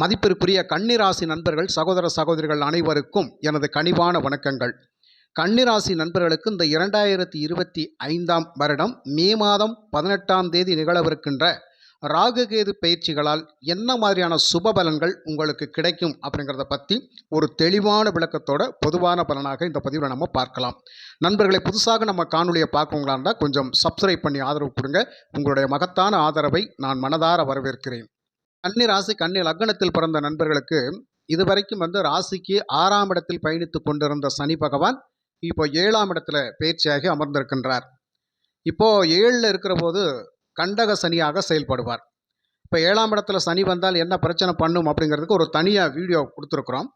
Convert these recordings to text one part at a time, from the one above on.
மதிப்பிற்குரிய கன்னிராசி நண்பர்கள் சகோதர சகோதரிகள் அனைவருக்கும் எனது கனிவான வணக்கங்கள். கன்னிராசி நண்பர்களுக்கு இந்த இரண்டாயிரத்தி இருபத்தி ஐந்தாம் வருடம் மே மாதம் பதினெட்டாம் தேதி நிகழவிருக்கின்ற ராகுகேது பயிற்சிகளால் என்ன மாதிரியான சுப பலன்கள் உங்களுக்கு கிடைக்கும் அப்படிங்கிறத பற்றி ஒரு தெளிவான விளக்கத்தோட பொதுவான பலனாக இந்த பதிவில் நம்ம பார்க்கலாம். நண்பர்களை புதுசாக நம்ம காணொலியை பார்க்கவங்களா இருந்தால் கொஞ்சம் சப்ஸ்கிரைப் பண்ணி ஆதரவு கொடுங்க. உங்களுடைய மகத்தான ஆதரவை நான் மனதார வரவேற்கிறேன். கன்னி ராசி கன்னி லக்னத்தில் பிறந்த நண்பர்களுக்கு இதுவரைக்கும் வந்து ராசிக்கு ஆறாம் இடத்தில் பயணித்து கொண்டிருந்த சனி பகவான் இப்போ ஏழாம் இடத்துல பயிற்சியாகி அமர்ந்திருக்கின்றார். இப்போ ஏழில் இருக்கிற போது கண்டக சனியாக செயல்படுவார். இப்போ ஏழாம் இடத்துல சனி வந்தால் என்ன பிரச்சனை பண்ணும் அப்படிங்கிறதுக்கு ஒரு தனியாக வீடியோ கொடுத்துருக்குறோம்.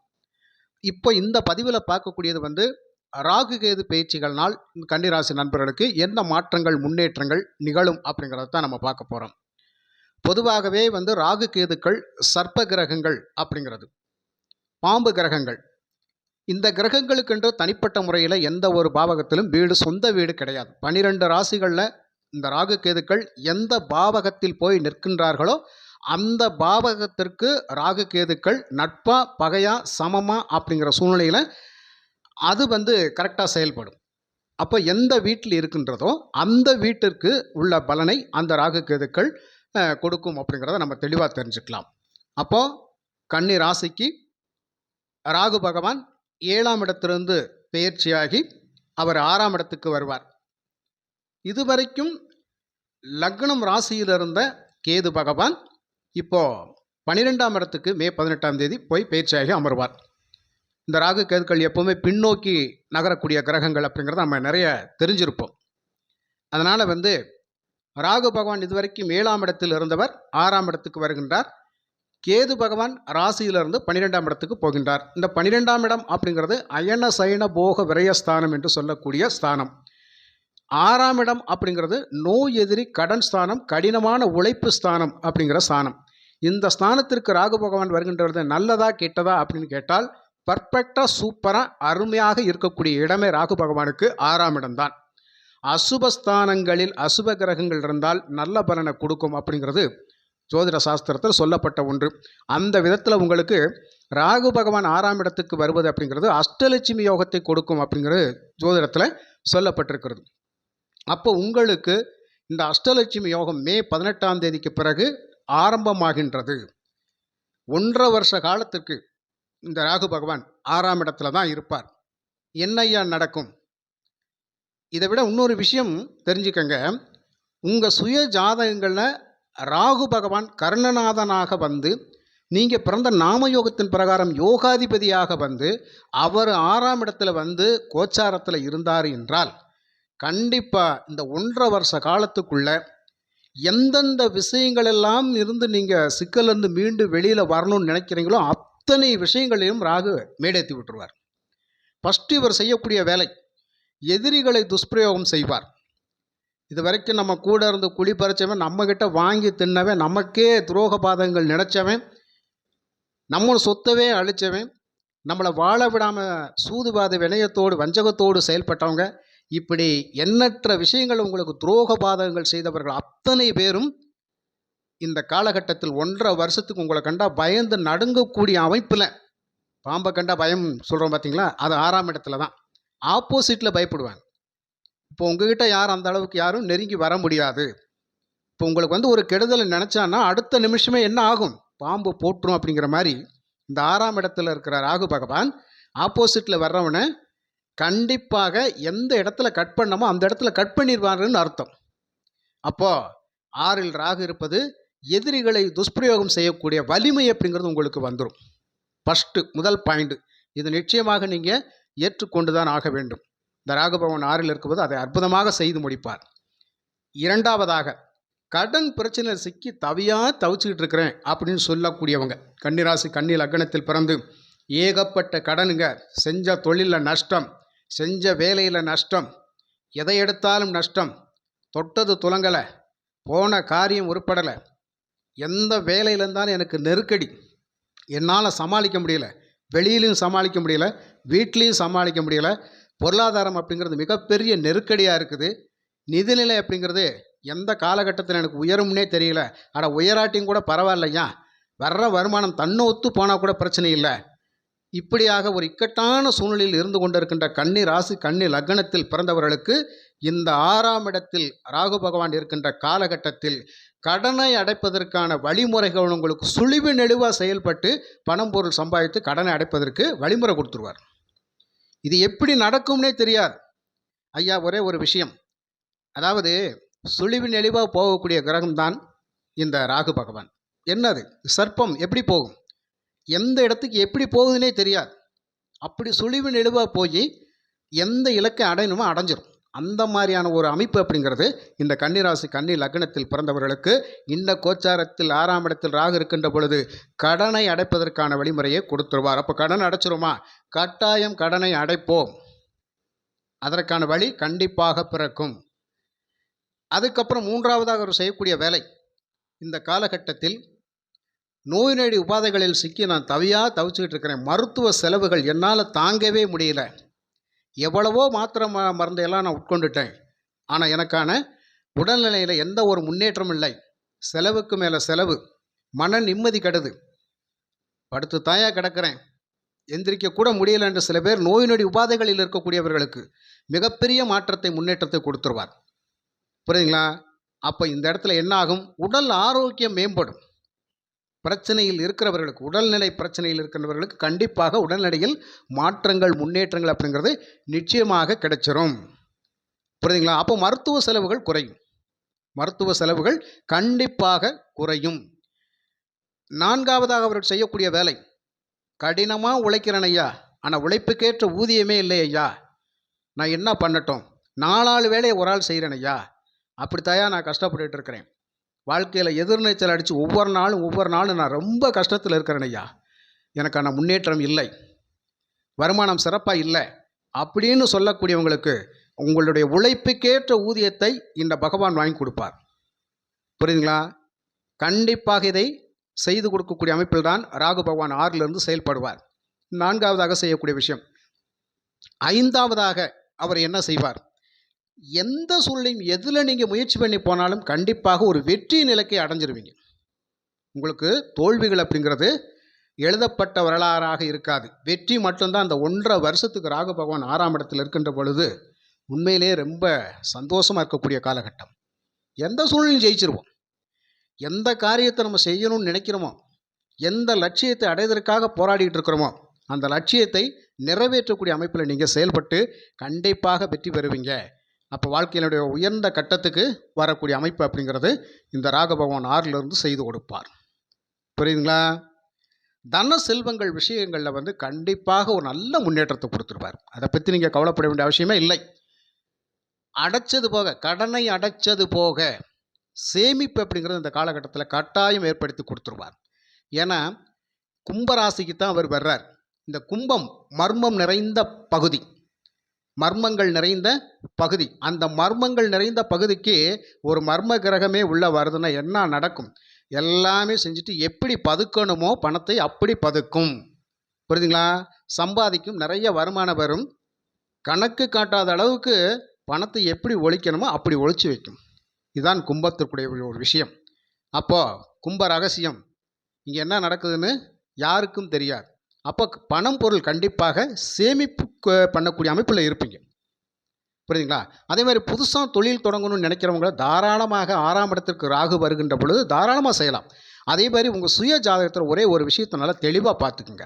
இப்போ இந்த பதிவில் பார்க்கக்கூடியது வந்து ராகு கேது பயிற்சிகள்னால் கன்னிராசி நண்பர்களுக்கு என்ன மாற்றங்கள் முன்னேற்றங்கள் நிகழும் அப்படிங்கிறத தான் நம்ம பார்க்க போகிறோம் பொதுவாகவே வந்து ராகு கேதுக்கள் சர்ப்ப கிரகங்கள் அப்படிங்கிறது. பாம்பு கிரகங்கள். இந்த கிரகங்களுக்கென்று தனிப்பட்ட முறையில் எந்த ஒரு பாவகத்திலும் வீடு சொந்த வீடு கிடையாது. பனிரெண்டு ராசிகளில் இந்த ராகு கேதுக்கள் எந்த பாவகத்தில் போய் நிற்கின்றார்களோ அந்த பாவகத்திற்கு ராகு கேதுக்கள் நட்பா பகையா சமமா அப்படிங்கிற சூழ்நிலையில் அது வந்து கரெக்டாக செயல்படும். அப்போ எந்த வீட்டில் இருக்கின்றதோ அந்த வீட்டிற்கு உள்ள பலனை அந்த ராகு கேதுக்கள் கொடுக்கும் அப்படிங்கிறத நம்ம தெளிவாக தெரிஞ்சுக்கலாம். அப்போது கன்னி ராசிக்கு ராகு பகவான் ஏழாம் இடத்திலிருந்து பெயர்ச்சியாகி அவர் ஆறாம் இடத்துக்கு வருவார். இதுவரைக்கும் லக்னம் ராசியில் இருந்த கேது பகவான் இப்போ பன்னிரெண்டாம் இடத்துக்கு மே பதினெட்டாம் தேதி போய் பயிற்சியாகி அமர்வார். இந்த ராகு கேதுக்கள் எப்போவுமே பின்னோக்கி நகரக்கூடிய கிரகங்கள் அப்படிங்கிறத நம்ம நிறைய தெரிஞ்சிருப்போம். அதனால் வந்து ராகு பகவான் இதுவரைக்கும் ஏழாம் இடத்தில் இருந்தவர் ஆறாம் இடத்துக்கு வருகின்றார். கேது பகவான் ராசியிலிருந்து பன்னிரெண்டாம் இடத்துக்கு போகின்றார். இந்த பன்னிரெண்டாம் இடம் அப்படிங்கிறது அயன சயன போக விரயஸ்தானம் என்று சொல்லக்கூடிய ஸ்தானம். ஆறாம் இடம் அப்படிங்கிறது நோய் எதிரி கடன் ஸ்தானம் கடினமான உழைப்பு ஸ்தானம் அப்படிங்கிற ஸ்தானம். இந்த ஸ்தானத்திற்கு ராகு பகவான் வருகின்றது நல்லதா கெட்டதா அப்படின்னு கேட்டால் பர்ஃபெக்டாக சூப்பராக அருமையாக இருக்கக்கூடிய இடமே ராகு பகவானுக்கு ஆறாம் இடம்தான் அசுபஸ்தானங்களில் அசுப கிரகங்கள் இருந்தால் நல்ல பலனை கொடுக்கும் அப்படிங்கிறது ஜோதிட சாஸ்திரத்தில் சொல்லப்பட்ட ஒன்று. அந்த விதத்தில் உங்களுக்கு ராகு பகவான் ஆறாம் இடத்துக்கு வருவது அப்படிங்கிறது அஷ்டலட்சுமி யோகத்தை கொடுக்கும் அப்படிங்கிறது ஜோதிடத்தில் சொல்லப்பட்டிருக்கிறது. அப்போ உங்களுக்கு இந்த அஷ்டலட்சுமி யோகம் மே பதினெட்டாம் தேதிக்கு பிறகு ஆரம்பமாகின்றது. ஒன்றரை வருஷ காலத்திற்கு இந்த ராகு பகவான் ஆறாம் இடத்துல தான் இருப்பார். என்னையா நடக்கும்? இதை விட இன்னொரு விஷயம் தெரிஞ்சுக்கங்க. உங்கள் சுய ஜாதகங்களில் ராகு பகவான் கர்ணநாதனாக வந்து நீங்கள் பிறந்த நாமயோகத்தின் பிரகாரம் யோகாதிபதியாக வந்து அவர் ஆறாம் இடத்துல வந்து கோச்சாரத்தில் இருந்தார் என்றால் கண்டிப்பாக இந்த ஒன்றரை வருஷ காலத்துக்குள்ள எந்தெந்த விஷயங்களெல்லாம் இருந்து நீங்கள் சிக்கலிருந்து மீண்டும் வெளியில் வரணும்னு நினைக்கிறீங்களோ அத்தனை விஷயங்களையும் ராகு மேடேற்றி விட்டுருவார். ஃபஸ்ட்டு இவர் செய்யக்கூடிய வேலை எதிரிகளை துஷ்பிரயோகம் செய்வார். இது வரைக்கும் நம்ம கூட இருந்து குழி பறிச்சவன் நம்மக்கிட்ட வாங்கி தின்னவன் நமக்கே துரோக பாதங்கள் நினச்சவன் நம்ம சொத்தவே அழிச்சவன் நம்மளை வாழ விடாமல் சூதுபாத வினயத்தோடு வஞ்சகத்தோடு செயல்பட்டவங்க இப்படி எண்ணற்ற விஷயங்கள் உங்களுக்கு துரோக பாதகங்கள் செய்தவர்கள் அத்தனை பேரும் இந்த காலகட்டத்தில் ஒன்றரை வருஷத்துக்கு உங்களை கண்டா பயந்து நடுங்கக்கூடிய அமைப்பில். பாம்பை கண்டா பயம் சொல்கிறோம் பார்த்தீங்களா அது ஆறாம் இடத்துல தான் ஆப்போசிட்டில் பயப்படுவாங்க. இப்போ உங்ககிட்ட யாரும் அந்த அளவுக்கு யாரும் நெருங்கி வர முடியாது. இப்போ உங்களுக்கு வந்து ஒரு கெடுதலை நினச்சான்னா அடுத்த நிமிஷமே என்ன ஆகும்? பாம்பு போட்டுரும் அப்படிங்கிற மாதிரி இந்த ஆறாம் இடத்துல இருக்கிற ராகு பகவான் ஆப்போசிட்டில் வர்றவனை கண்டிப்பாக எந்த இடத்துல கட் பண்ணமோ அந்த இடத்துல கட் பண்ணிடுவாருன்னு அர்த்தம். அப்போது ஆறில் ராகு இருப்பது எதிரிகளை துஷ்பிரயோகம் செய்யக்கூடிய வலிமை அப்படிங்கிறது உங்களுக்கு வந்துடும் ஃபஸ்ட்டு முதல் பாயிண்ட்டு இது நிச்சயமாக நீங்கள் ஏற்றுக்கொண்டுதான் ஆக வேண்டும். இந்த ராகுபவன் ஆறில் இருக்கும்போது அதை அற்புதமாக செய்து முடிப்பார். இரண்டாவதாக கடன் பிரச்சனையில் சிக்கி தவியாக தவிச்சுக்கிட்டு இருக்கிறேன் அப்படின்னு சொல்லக்கூடியவங்க கன்னிராசி கன்னி லக்னத்தில் பிறந்து ஏகப்பட்ட கடனுங்க செஞ்ச தொழிலில் நஷ்டம் செஞ்ச வேலையில் நஷ்டம் எதை எடுத்தாலும் நஷ்டம் தொட்டது துலங்கலை போன காரியம் உருப்படலை எந்த வேலையில் இருந்தாலும் எனக்கு நெருக்கடி என்னால் சமாளிக்க முடியல வெளியிலையும் சமாளிக்க முடியல வீட்லேயும் சமாளிக்க முடியல. பொருளாதாரம் அப்படிங்கிறது மிகப்பெரிய நெருக்கடியாக இருக்குது. நிதிநிலை அப்படிங்கிறது எந்த காலகட்டத்தில் எனக்கு உயரும்னே தெரியல. ஆனால் உயராட்டியும் கூட பரவாயில்லையா வர்ற வருமானம் தன்னொத்து போனால் கூட பிரச்சனை இல்லை. இப்படியாக ஒரு இக்கட்டான சூழ்நிலையில் இருந்து கொண்டிருக்கின்ற கன்னி ராசி கன்னி லக்னத்தில் பிறந்தவர்களுக்கு இந்த ஆறாம் இடத்தில் ராகு பகவான் இருக்கின்ற காலகட்டத்தில் கடனை அடைப்பதற்கான வழிமுறைகள் உங்களுக்கு சுழிவு நெளிவாக செயல்பட்டு பணம் பொருள் சம்பாதித்து கடனை அடைப்பதற்கு வழிமுறை கொடுத்துருவார். இது எப்படி நடக்கும்னே தெரியாது. ஐயா ஒரே ஒரு விஷயம். அதாவது சுழிவு நெளிவாக போகக்கூடிய கிரகம்தான் இந்த ராகு பகவான். என்னது? சர்ப்பம் எப்படி போகும்? எந்த இடத்துக்கு எப்படி போகுதுன்னே தெரியாது. அப்படி சுழிவு நெளிவாக போய் எந்த இலக்கை அடையணுமோ அடைஞ்சிடும் அந்த மாதிரியான ஒரு அமைப்பு அப்படிங்கிறது இந்த கன்னிராசி கன்னி லக்னத்தில் பிறந்தவர்களுக்கு இந்த கோச்சாரத்தில் ஆறாம் இடத்தில் ராகு இருக்கின்ற பொழுது கடனை அடைப்பதற்கான வழிமுறையை கொடுத்துருவார். அப்போ கடன் அடைச்சிருமா கட்டாயம் கடனை அடைப்போம். அதற்கான வழி கண்டிப்பாக பிறக்கும். அதுக்கப்புறம் மூன்றாவதாக அவர் செய்யக்கூடிய வேலை இந்த காலகட்டத்தில் நோய் நொடி உபாதைகளில் சிக்கி நான் தவியாக தவிச்சுக்கிட்டு இருக்கிறேன். மருத்துவ செலவுகள் என்னால் தாங்கவே முடியல. எவ்வளவோ மாத்திரை ம மருந்தையெல்லாம் நான் உட்கொண்டுட்டேன். ஆனால் எனக்கான உடல்நிலையில் எந்த ஒரு முன்னேற்றமும் இல்லை. செலவுக்கு மேலே செலவு. மன நிம்மதி கெடுது. படுத்து தாயா கிடக்கிறேன். எந்திரிக்க கூட முடியல என்று சில பேர் நோய் நொடி உபாதைகளில் இருக்கக்கூடியவர்களுக்கு மிகப்பெரிய மாற்றத்தை முன்னேற்றத்தை கொடுத்துருவார். புரியுதுங்களா? அப்போ இந்த இடத்துல என்ன ஆகும்? உடல் ஆரோக்கியம் மேம்படும். பிரச்சனையில் இருக்கிறவர்களுக்கு உடல்நிலை பிரச்சனையில் இருக்கிறவர்களுக்கு கண்டிப்பாக உடல்நிலையில் மாற்றங்கள் முன்னேற்றங்கள் அப்படிங்கிறது நிச்சயமாக கிடைச்சிரும். புரியுதுங்களா? அப்போ மருத்துவ செலவுகள் குறையும். மருத்துவ செலவுகள் கண்டிப்பாக குறையும். நான்காவதாக அவர்கள் செய்யக்கூடிய வேலை கடினமாக உழைக்கிறேன் ஐயா. ஆனால் உழைப்புக்கேற்ற ஊதியமே இல்லை ஐயா. நான் என்ன பண்ணட்டும்? நாலாள் வேலையை ஒரு ஆள் செய்கிறேன் ஐயா. அப்படித்தாயா நான் கஷ்டப்பட்டுட்டு இருக்கிறேன். வாழ்க்கையில் எதிர்நீச்சல் அடித்து ஒவ்வொரு நாளும் ஒவ்வொரு நாளும் நான் ரொம்ப கஷ்டத்தில் இருக்கிறேன் ஐயா. எனக்கான முன்னேற்றம் இல்லை. வருமானம் சிறப்பாக இல்லை அப்படின்னு சொல்லக்கூடியவங்களுக்கு உங்களுடைய உழைப்புக்கேற்ற ஊதியத்தை இந்த பகவான் வாங்கி கொடுப்பார். புரியுதுங்களா? கண்டிப்பாக இதை செய்து கொடுக்கக்கூடிய அமைப்பில் தான் ராகு பகவான் ஆறிலிருந்து செயல்படுவார். நான்காவதாக செய்யக்கூடிய விஷயம். ஐந்தாவதாக அவர் என்ன செய்வார்? எந்த சூழ்நிலையும் எதில் நீங்கள் முயற்சி பண்ணி போனாலும் கண்டிப்பாக ஒரு வெற்றி நிலைக்கு அடைஞ்சிருவீங்க. உங்களுக்கு தோல்விகள் அப்படிங்கிறது எழுதப்பட்ட வரலாறாக இருக்காது. வெற்றி மட்டும்தான் அந்த ஒன்றரை வருஷத்துக்கு ராகு பகவான் ஆறாம் இடத்தில் இருக்கின்ற பொழுது உண்மையிலே ரொம்ப சந்தோஷமாக இருக்கக்கூடிய காலகட்டம். எந்த சூழ்நிலையும் ஜெயிச்சிருவோம். எந்த காரியத்தை நம்ம செய்யணும்னு நினைக்கிறோமோ எந்த லட்சியத்தை அடைவதற்காக போராடிட்டு இருக்கிறோமோ அந்த லட்சியத்தை நிறைவேற்றக்கூடிய அமைப்பில் நீங்கள் செயல்பட்டு கண்டிப்பாக வெற்றி பெறுவீங்க. அப்போ வாழ்க்கையினுடைய உயர்ந்த கட்டத்துக்கு வரக்கூடிய அமைப்பு அப்படிங்கிறது இந்த ராக பகவான் ஆறிலிருந்து செய்து கொடுப்பார். புரியுதுங்களா? தன செல்வங்கள் விஷயங்களில் வந்து கண்டிப்பாக ஒரு நல்ல முன்னேற்றத்தை கொடுத்துருப்பார். அதை பற்றி நீங்கள் கவலைப்பட வேண்டிய அவசியமே இல்லை. அடைச்சது போக கடனை அடைச்சது போக சேமிப்பு அப்படிங்கிறது இந்த காலகட்டத்தில் கட்டாயம் ஏற்படுத்தி கொடுத்துருவார். ஏன்னா கும்பராசிக்கு தான் அவர் வர்றார். இந்த கும்பம் மர்மம் நிறைந்த பகுதி. மர்மங்கள் நிறைந்த பகுதி. அந்த மர்மங்கள் நிறைந்த பகுதிக்கு ஒரு மர்ம கிரகமே உள்ள வருதுன்னா என்ன நடக்கும்? எல்லாமே செஞ்சுட்டு எப்படி பதுக்கணுமோ பணத்தை அப்படி பதுக்கும். புரியுதுங்களா? சம்பாதிக்கும் நிறைய வருமானம் வரும். கணக்கு காட்டாத அளவுக்கு பணத்தை எப்படி ஒழிக்கணுமோ அப்படி ஒழிச்சு வைக்கும். இதுதான் கும்பத்திற்குடைய ஒரு விஷயம். அப்போது கும்ப ரகசியம். இங்கே என்ன நடக்குதுன்னு யாருக்கும் தெரியாது. அப்போ பணம் பொருள் கண்டிப்பாக சேமிப்பு க- பண்ணக்கூடிய அமைப்பில் இருப்பீங்க. புரியுதுங்களா? அதே மாதிரி புதுசாக தொழில் தொடங்கணும்னு நினைக்கிறவங்க தாராளமாக ஆறாம் இடத்திற்கு ராகு வருகின்ற பொழுது தாராளமாக செய்யலாம். அதே மாதிரி உங்கள் சுய ஜாதகத்தில் ஒரே ஒரு விஷயத்தை நல்லா தெளிவாக பார்த்துக்குங்க.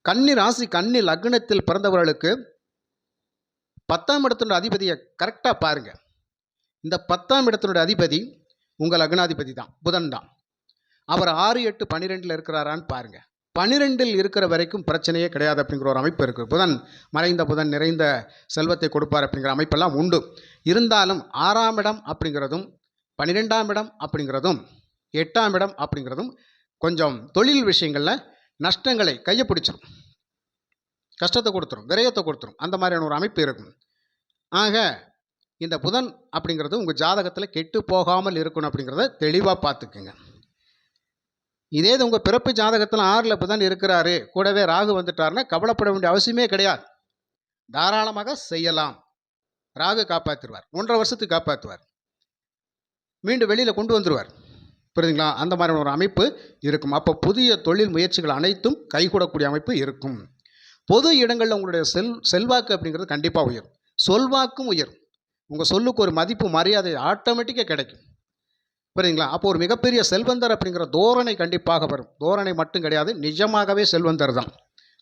கன்னி ராசி கன்னி லக்னத்தில் பிறந்தவர்களுக்கு பத்தாம் இடத்தினுடைய அதிபதியை கரெக்டாக பாருங்கள் இந்த பத்தாம் இடத்தினுடைய அதிபதி உங்கள் லக்னாதிபதி தான் புதன் தான். அவர் ஆறு எட்டு பன்னிரெண்டில் இருக்கிறாரான்னு பாருங்கள் பன்னிரெண்டில் இருக்கிற வரைக்கும் பிரச்சனையே கிடையாது அப்படிங்கிற ஒரு அமைப்பு இருக்குது. புதன் மறைந்த புதன் நிறைந்த செல்வத்தை கொடுப்பார் அப்படிங்கிற அமைப்பெல்லாம் உண்டு. இருந்தாலும் ஆறாம் இடம் அப்படிங்கிறதும் பன்னிரெண்டாம் இடம் அப்படிங்கிறதும் எட்டாம் இடம் அப்படிங்கிறதும் கொஞ்சம் தொழில் விஷயங்களில் நஷ்டங்களை கையை பிடிச்சிரும். கஷ்டத்தை கொடுத்துரும் விரயத்தை கொடுத்துரும். அந்த மாதிரியான ஒரு அமைப்பு இருக்கும். ஆக இந்த புதன் அப்படிங்கிறது உங்கள் ஜாதகத்தில் கெட்டு போகாமல் இருக்கணும் அப்படிங்கிறத தெளிவாக பார்த்துக்குங்க. இதே இது உங்கள் பிறப்பு ஜாதகத்தில் ஆறில் புதன் இருக்கிறாரு. கூடவே ராகு வந்துட்டாருன்னா கவலைப்பட வேண்டிய அவசியமே கிடையாது. தாராளமாக செய்யலாம். ராகு காப்பாற்றுவார் ஒன்றரை வருஷத்துக்கு காப்பாற்றுவார் மீண்டும் வெளியில் கொண்டு வந்துடுவார் புரியுதுங்களா? அந்த மாதிரியான ஒரு அமைப்பு இருக்கும். அப்போ புதிய தொழில் முயற்சிகள் அனைத்தும் கைகூடக்கூடிய அமைப்பு இருக்கும். பொது இடங்களில் உங்களுடைய செல் செல்வாக்கு அப்படிங்கிறது கண்டிப்பாக உயரும். சொல்வாக்கும் உயரும். உங்கள் சொல்லுக்கு ஒரு மதிப்பு மரியாதை ஆட்டோமேட்டிக்காக கிடைக்கும். புரியுதுங்களா? அப்போ ஒரு மிகப்பெரிய செல்வந்தர் அப்படிங்கிற தோரணை கண்டிப்பாக வரும். தோரணை மட்டும் கிடையாது நிஜமாகவே செல்வந்தர் தான்.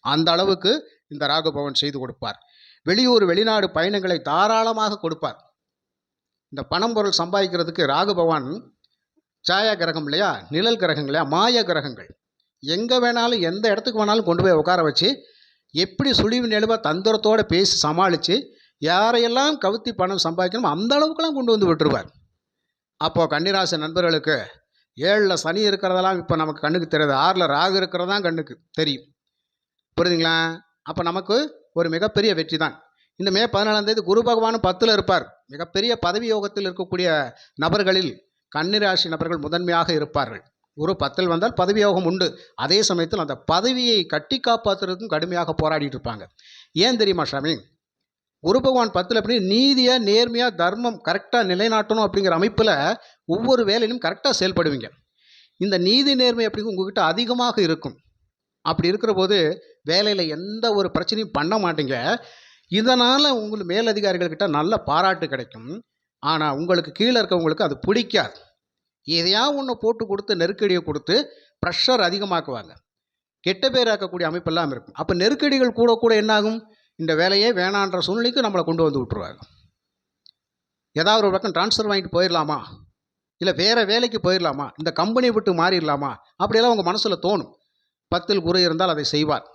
அந்த அளவுக்கு இந்த ராகுபவன் செய்து கொடுப்பார். வெளியூர் வெளிநாடு பயணங்களை தாராளமாக கொடுப்பார். இந்த பணம் பொருள் சம்பாதிக்கிறதுக்கு ராகுபவான் சாயா கிரகம் இல்லையா? நிழல் கிரகங்கள் இல்லையா? மாய கிரகங்கள். எங்கே வேணாலும் எந்த இடத்துக்கு வேணாலும் கொண்டு போய் உட்கார வச்சு எப்படி சுழிவு நெழுவாக தந்திரத்தோடு பேசி சமாளித்து யாரையெல்லாம் கவுத்தி பணம் சம்பாதிக்கணுமோ அந்த அளவுக்குலாம் கொண்டு வந்து விட்டுருவார். அப்போது கன்னிராசி நண்பர்களுக்கு ஏழில் சனி இருக்கிறதெல்லாம் இப்போ நமக்கு கண்ணுக்கு தெரியாது. ஆறில் ராகு இருக்கிறது தான் கண்ணுக்கு தெரியும். புரியுதுங்களா? அப்போ நமக்கு ஒரு மிகப்பெரிய வெற்றி தான். இந்த மே பதினாலாம் தேதி குரு பகவானும் பத்தில் இருப்பார். மிகப்பெரிய பதவி யோகத்தில் இருக்கக்கூடிய நபர்களில் கன்னிராசி நபர்கள் முதன்மையாக இருப்பார்கள். குரு பத்தில் வந்தால் பதவி யோகம் உண்டு. அதே சமயத்தில் அந்த பதவியை கட்டி காப்பாற்றுறதுக்கும் கடுமையாக போராடிட்டு இருப்பாங்க. ஏன் தெரியுமா சாமி? குரு பகவான் பத்தில் அப்படி நீதியாக நேர்மையாக தர்மம் கரெக்டாக நிலைநாட்டணும் அப்படிங்கிற அமைப்பில் ஒவ்வொரு வேலையிலும் கரெக்டாக செயல்படுவீங்க. இந்த நீதி நேர்மை அப்படிங்க உங்ககிட்ட அதிகமாக இருக்கும்? அப்படி இருக்கிற போது வேலையில் எந்த ஒரு பிரச்சனையும் பண்ண மாட்டீங்க. இதனால் உங்களுக்கு மேலதிகாரிகள்கிட்ட நல்ல பாராட்டு கிடைக்கும். ஆனால் உங்களுக்கு கீழே இருக்கவங்களுக்கு அது பிடிக்காது. எதையா ஒன்று போட்டு கொடுத்து நெருக்கடியை கொடுத்து ப்ரெஷர் அதிகமாக்குவாங்க. கெட்ட பேராக்கக்கூடிய அமைப்பெல்லாம் இருக்கும். அப்போ நெருக்கடிகள் கூட கூட என்னாகும்? இந்த வேலையே வேணான்ற சூழ்நிலைக்கு நம்மளை கொண்டு வந்து விட்டுருவாங்க. ஏதாவது ஒரு பக்கம் ட்ரான்ஸ்ஃபர் வாங்கிட்டு போயிடலாமா? இல்லை வேறு வேலைக்கு போயிடலாமா? இந்த கம்பெனியை விட்டு மாறிடலாமா? அப்படியெல்லாம் உங்கள் மனசில் தோணும். பத்தில் குறை இருந்தால் அதை செய்வார்.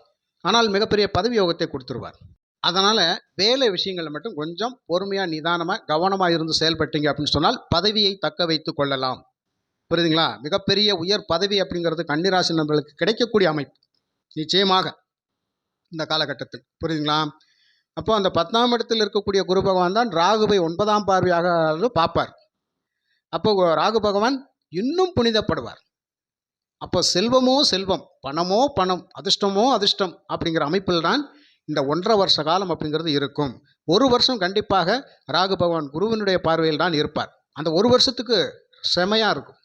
ஆனால் மிகப்பெரிய பதவி யோகத்தை கொடுத்துருவார். அதனால் வேலை விஷயங்களில் மட்டும் கொஞ்சம் பொறுமையாக நிதானமாக கவனமாக இருந்து செயல்பட்டீங்க அப்படின்னு சொன்னால் பதவியை தக்க வைத்து கொள்ளலாம். புரியுதுங்களா? மிகப்பெரிய உயர் பதவி அப்படிங்கிறது கன்னிராசி நம்மளுக்கு கிடைக்கக்கூடிய அமைப்பு. நிச்சயமாக. இந்த காலகட்டத்தில். புரியுதுங்களா? அப்போ அந்த பத்தாம் இடத்தில் இருக்கக்கூடிய குரு பகவான் தான் ராகுவை ஒன்பதாம் பார்வையாக பார்ப்பார். அப்போ ராகு பகவான் இன்னும் புனிதப்படுவார். அப்போ செல்வமோ செல்வம் பணமோ பணம் அதிர்ஷ்டமோ அதிர்ஷ்டம் அப்படிங்கிற அமைப்பில் தான் இந்த ஒன்றரை வருஷ காலம் அப்படிங்கிறது இருக்கும். ஒரு வருஷம் கண்டிப்பாக ராகு பகவான் குருவினுடைய பார்வையில் தான் இருப்பார். அந்த ஒரு வருஷத்துக்கு செமையாக இருக்கும்.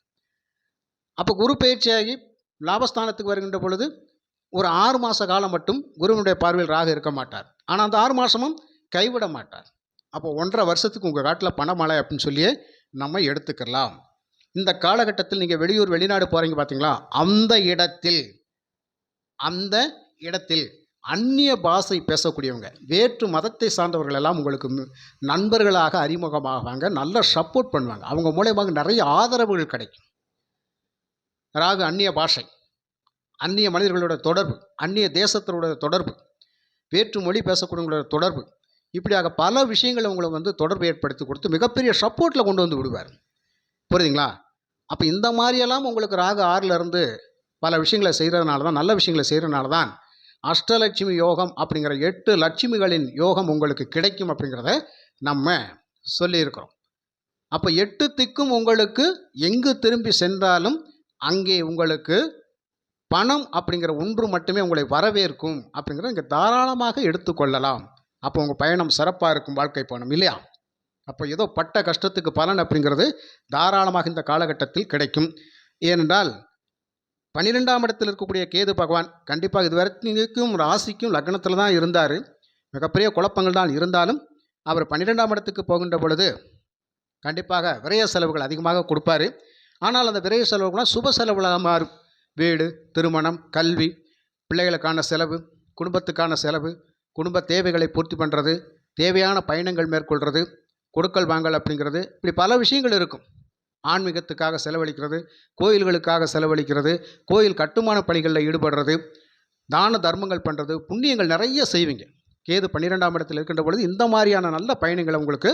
அப்போ குரு பயிற்சியாகி லாபஸ்தானத்துக்கு வருகின்ற பொழுது ஒரு ஆறு மாத காலம் மட்டும் குருவினுடைய பார்வையில் ராகு இருக்க மாட்டார். ஆனால் அந்த ஆறு மாதமும் கைவிட மாட்டார். அப்போ ஒன்றரை வருஷத்துக்கு உங்கள் காட்டில் பணமழை அப்படின்னு சொல்லியே நம்ம எடுத்துக்கலாம். இந்த காலகட்டத்தில் நீங்கள் வெளியூர் வெளிநாடு போகிறீங்க பார்த்தீங்களா அந்த இடத்தில் அந்த இடத்தில் அந்நிய பாஷை பேசக்கூடியவங்க வேற்று மதத்தை சார்ந்தவர்கள் எல்லாம் உங்களுக்கு நண்பர்களாக அறிமுகமாகுவாங்க நல்ல சப்போர்ட் பண்ணுவாங்க. அவங்க மூலயமாக நிறைய ஆதரவுகள் கிடைக்கும். ராகு அந்நிய பாஷை. அந்நிய மனிதர்களோட தொடர்பு அந்நிய தேசத்தோட தொடர்பு வேற்று மொழி பேசக்கூடியவங்களோட தொடர்பு இப்படியாக பல விஷயங்களை உங்களை வந்து தொடர்பு ஏற்படுத்தி கொடுத்து மிகப்பெரிய சப்போர்ட்டில் கொண்டு வந்து விடுவார். புரியுதுங்களா? அப்போ இந்த மாதிரியெல்லாம் உங்களுக்கு ராகு ஆறிலிருந்து பல விஷயங்களை செய்கிறதுனால தான் நல்ல விஷயங்களை செய்கிறதுனால தான் அஷ்டலட்சுமி யோகம் அப்படிங்கிற எட்டு லட்சுமிகளின் யோகம் உங்களுக்கு கிடைக்கும் அப்படிங்கிறத நம்ம சொல்லியிருக்கிறோம். அப்போ எட்டு திக்கும் உங்களுக்கு எங்கு திரும்பி சென்றாலும் அங்கே உங்களுக்கு பணம் அப்படிங்கிற ஒன்று மட்டுமே உங்களை வரவேற்கும் அப்படிங்கிறத இங்கே தாராளமாக எடுத்துக்கொள்ளலாம் அப்போ உங்கள் பயணம் சிறப்பாக இருக்கும் வாழ்க்கை பயணம் இல்லையா? அப்போ ஏதோ பட்ட கஷ்டத்துக்கு பலன் அப்படிங்கிறது தாராளமாக இந்த காலகட்டத்தில் கிடைக்கும். ஏனென்றால் பன்னிரெண்டாம் இடத்தில் இருக்கக்கூடிய கேது பகவான் கண்டிப்பாக இது வரைக்கும் ராசிக்கும் லக்னத்தில் தான் இருந்தார். மிகப்பெரிய குழப்பங்கள் தான் இருந்தாலும் அவர் பன்னிரெண்டாம் இடத்துக்கு போகின்ற பொழுது கண்டிப்பாக விரய செலவுகள் அதிகமாக கொடுப்பாரு. ஆனால் அந்த விரய செலவுகள்லாம் சுப செலவுகளாக மாறும். வீடு திருமணம் கல்வி பிள்ளைகளுக்கான செலவு குடும்பத்துக்கான செலவு குடும்ப தேவைகளை பூர்த்தி பண்ணுறது தேவையான பயணங்கள் மேற்கொள்கிறது கொடுக்கல் வாங்கல் அப்படிங்கிறது. இப்படி பல விஷயங்கள் இருக்கும். ஆன்மீகத்துக்காக செலவழிக்கிறது கோயில்களுக்காக செலவழிக்கிறது கோயில் கட்டுமான பணிகளில் ஈடுபடுறது தான தர்மங்கள் பண்ணுறது புண்ணியங்கள் நிறைய செய்வீங்க. கேது பன்னிரெண்டாம் இடத்தில் இருக்கின்ற பொழுது இந்த மாதிரியான நல்ல பயணங்களை உங்களுக்கு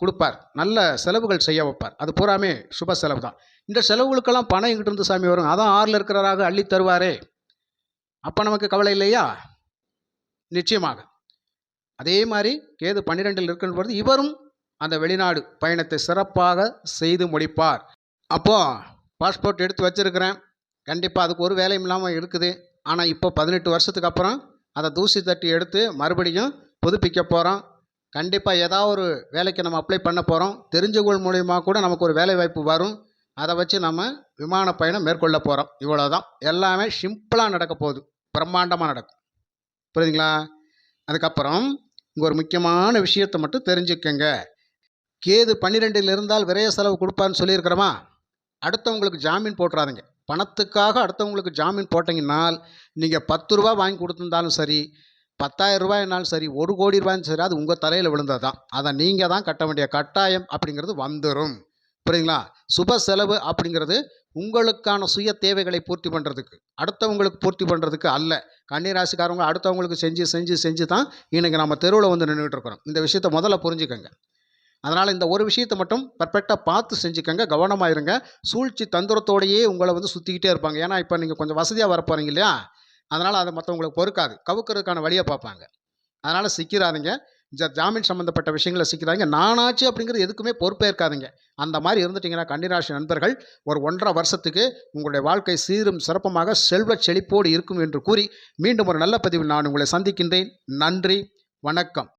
கொடுப்பார். நல்ல செலவுகள் செய்ய வைப்பார். அது பூராமே சுப செலவு தான். இந்த செலவுகளுக்கெல்லாம் பணம் இங்கிட்டிருந்து சாமி வரும். அதான் ஆறில் இருக்கிறவராக அள்ளி தருவாரே. அப்போ நமக்கு கவலை இல்லையா? நிச்சயமாக. அதே மாதிரி கேது பன்னிரெண்டில் இருக்கின்ற பொழுது இவரும் அந்த வெளிநாடு பயணத்தை சிறப்பாக செய்து முடிப்பார். அப்போது பாஸ்போர்ட் எடுத்து வச்சிருக்கிறேன். கண்டிப்பாக அதுக்கு ஒரு வேலையும் இல்லாமல் இருக்குது. ஆனால் இப்போ பதினெட்டு வருஷத்துக்கு அப்புறம் அதை தூசி தட்டி எடுத்து மறுபடியும் புதுப்பிக்க போகிறோம் கண்டிப்பாக ஏதாவது ஒரு வேலைக்கு நம்ம அப்ளை பண்ண போகிறோம் தெரிஞ்சவர்கள் மூலியமாக கூட நமக்கு ஒரு வேலை வாய்ப்பு வரும். அதை வச்சு நம்ம விமான பயணம் மேற்கொள்ள போகிறோம் இவ்வளோதான் எல்லாமே சிம்பிளாக நடக்க போகுது. பிரம்மாண்டமாக நடக்கும். புரியுதுங்களா? அதுக்கப்புறம் இங்கே ஒரு முக்கியமான விஷயத்தை மட்டும் தெரிஞ்சுக்கங்க. கேது பன்னிரெண்டில் இருந்தால் விரைய செலவு கொடுப்பான்னு சொல்லியிருக்கிறோமா? அடுத்தவங்களுக்கு ஜாமீன் போட்டுறாதுங்க. பணத்துக்காக அடுத்தவங்களுக்கு ஜாமீன் போட்டீங்கன்னால் நீங்கள் பத்து ரூபா வாங்கி கொடுத்துருந்தாலும் சரி பத்தாயிரம் ரூபாய்னாலும் சரி ஒரு கோடி ரூபாயும் சரி அது உங்கள் தலையில் விழுந்தது தான் அதை நீங்கள் தான் கட்ட வேண்டிய கட்டாயம் அப்படிங்கிறது வந்துடும் புரியுங்களா சுப செலவு அப்படிங்கிறது உங்களுக்கான சுய தேவைகளை பூர்த்தி பண்ணுறதுக்கு அடுத்தவங்களுக்கு பூர்த்தி பண்ணுறதுக்கு அல்ல. கன்னிராசிக்காரங்க அடுத்தவங்களுக்கு செஞ்சு செஞ்சு செஞ்சு தான் இன்றைக்கி நம்ம தெருவில் வந்து நின்றுட்டு இருக்கிறோம். இந்த விஷயத்தை முதல்ல புரிஞ்சுக்கோங்க. அதனால் இந்த ஒரு விஷயத்தை மட்டும் பர்ஃபெக்டாக பார்த்து செஞ்சுக்கோங்க கவனமாக இருங்க. சூழ்ச்சி தந்திரத்தோடையே உங்களை வந்து சுற்றிக்கிட்டே இருப்பாங்க. ஏன்னா இப்போ நீங்கள் கொஞ்சம் வசதியாக வர போகிறீங்க இல்லையா? அதனால் அதை மற்றவங்களுக்கு பொறுக்காது. கவுக்கிறதுக்கான வழியை பார்ப்பாங்க. அதனால் சிக்கிறாதீங்க. ஜ ஜாமீன் சம்மந்தப்பட்ட விஷயங்களை சிக்கிறாங்க நானாச்சு அப்படிங்கிறது எதுக்குமே பொறுப்பேற்காதீங்க. அந்த மாதிரி இருந்துட்டிங்கன்னா கன்னிராசி நண்பர்கள் ஒரு ஒன்றரை வருஷத்துக்கு உங்களுடைய வாழ்க்கை சீரும் சிறப்பமாக செல்வ செழிப்போடு இருக்கும் என்று கூறி மீண்டும் ஒரு நல்ல பதிவில் நான் உங்களை சந்திக்கின்றேன். நன்றி. வணக்கம்.